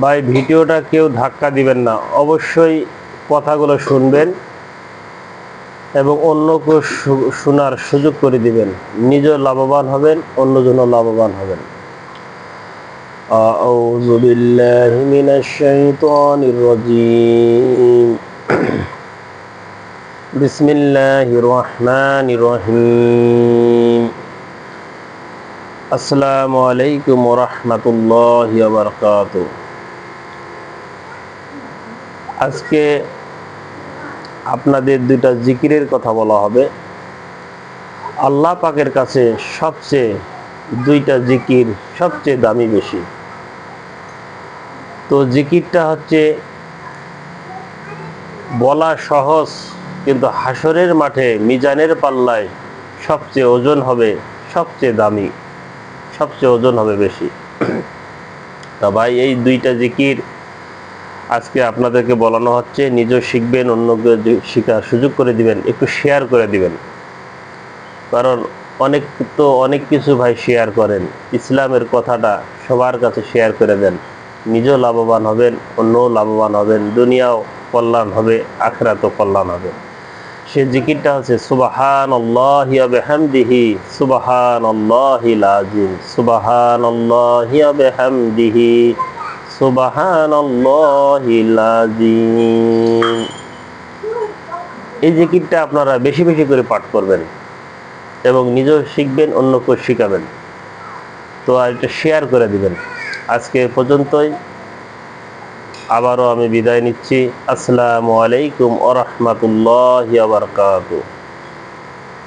ভাই ভিডিওটা কেউ ধাক্কা দিবেন না অবশ্যই কথাগুলো শুনবেন এবং অন্যকে শু- শোনার সুযোগ করে দিবেন নিজেও লাভবান হবেন অন্যজনও লাভবান হবেন أعوذ بالله من الشيطان الرجيم بسم الله الرحمن الرحيم السلام عليكم ورحمة الله وبركاته আজকে আপনাদের দুইটা জিকিরের কথা বলা হবে। আল্লাহ পাকের কাছে সবচেয়ে দুইটা জিকির সবচেয়ে দামি বেশি। তো জিকিরটা হচ্ছে, বলা সহজ কিন্তু হাসরের মাঠে মিজানের পাল্লায় সবচেয়ে ওজন হবে সবচেয়ে দামি, সবচেয়ে ওজন হবে বেশি। তা ভাই, এই দুইটা জিকির আজকে আপনাদেরকে বলানো হচ্ছে নিজেও শিখবেন, অন্যকে শেখার সুযোগ করে দিবেন, একটু শেয়ার করে দিবেন। কারণ অনেক তো অনেক কিছু ভাই শেয়ার করেন। ইসলামের কথাটা সবার কাছে শেয়ার করে দেন। নিজেও লাভবান হবেন, অন্যও লাভবান হবেন, দুনিয়াও কল্যাণ হবে, আখরাতও কল্যাণ হবে। সে জিকিরটা হচ্ছে সুবাহান আল্লাহ বেহামদিহি সুবাহান আল্লাহিল আজিম সুবাহান আল্লাহ এই জিকিরটা আপনারা বেশি বেশি করে পাঠ করবেন এবং নিজেও শিখবেন অন্যকে শিখাবেন। তো আর এটা শেয়ার করে দিবেন। আজকে পর্যন্তই। আবারও আমি বিদায় নিচ্ছি। আসসালামু আলাইকুম ওরহমতুল্লাহ বারকাতুহ।